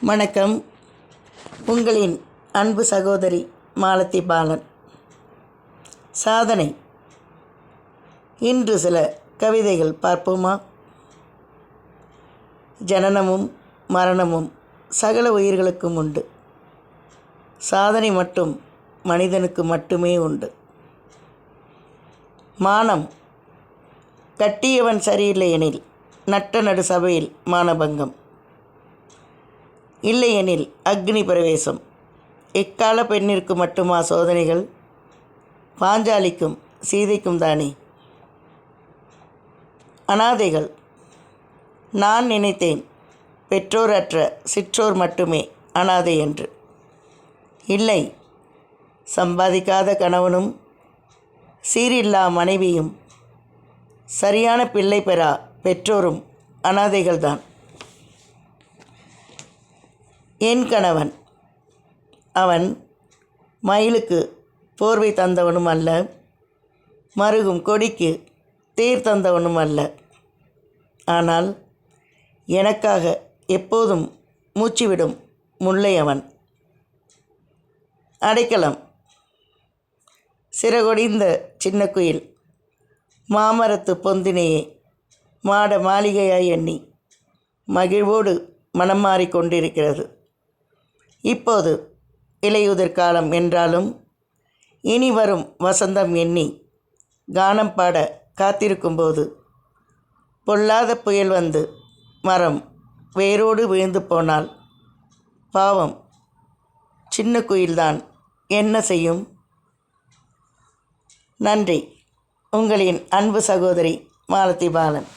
வணக்கம். உங்களின் அன்பு சகோதரி மாலத்தி பாலன். சாதனை. இன்று சில கவிதைகள் பார்ப்போமா? ஜனனமும் மரணமும் சகல உயிர்களுக்கும் உண்டு. சாதனை மட்டும் மனிதனுக்கு மட்டுமே உண்டு. மானம். கட்டியவன் சரியில்லை எனில் நட்ட நடு சபையில் மானபங்கம். இல்லையெனில் அக்னி பிரவேசம். இக்கால பெண்ணிற்கு மட்டுமா சோதனைகள்? பாஞ்சாலிக்கும் சீதைக்கும் தானே. அனாதைகள். நான் நினைத்தேன் பெற்றோரற்ற சிற்றோர் மட்டுமே அனாதை என்று. இல்லை. சம்பாதிக்காத கணவனும் சீரில்லா மனைவியும் சரியான பிள்ளை பெறா பெற்றோரும் அனாதைகள்தான். என் கணவன் அவன் மயிலுக்கு போர்வை தந்தவனும் அல்ல மருகும் கொடிக்கு தேர் தந்தவனும் அல்ல. ஆனால் எனக்காக எப்போதும் மூச்சுவிடும் முல்லை அவன் அடைக்கலம். சிறகொடிந்த சின்ன குயில் மாமரத்து பொந்தினையே மாட மாளிகையாய் எண்ணி மகிழ்வோடு மனம் மாறிக்கொண்டிருக்கிறது இப்போது இலையுதிர் காலம் என்றாலும் இனி வரும் வசந்தம் எண்ணி கானம் பாட காத்திருக்கும்போது பொல்லாத புயல் வந்து மரம் வேரோடு விழுந்து போனால் பாவம். சின்ன குயில்தான். என்ன செய்யும்? நன்றி. உங்களின் அன்பு சகோதரி மாலதி பாலன்.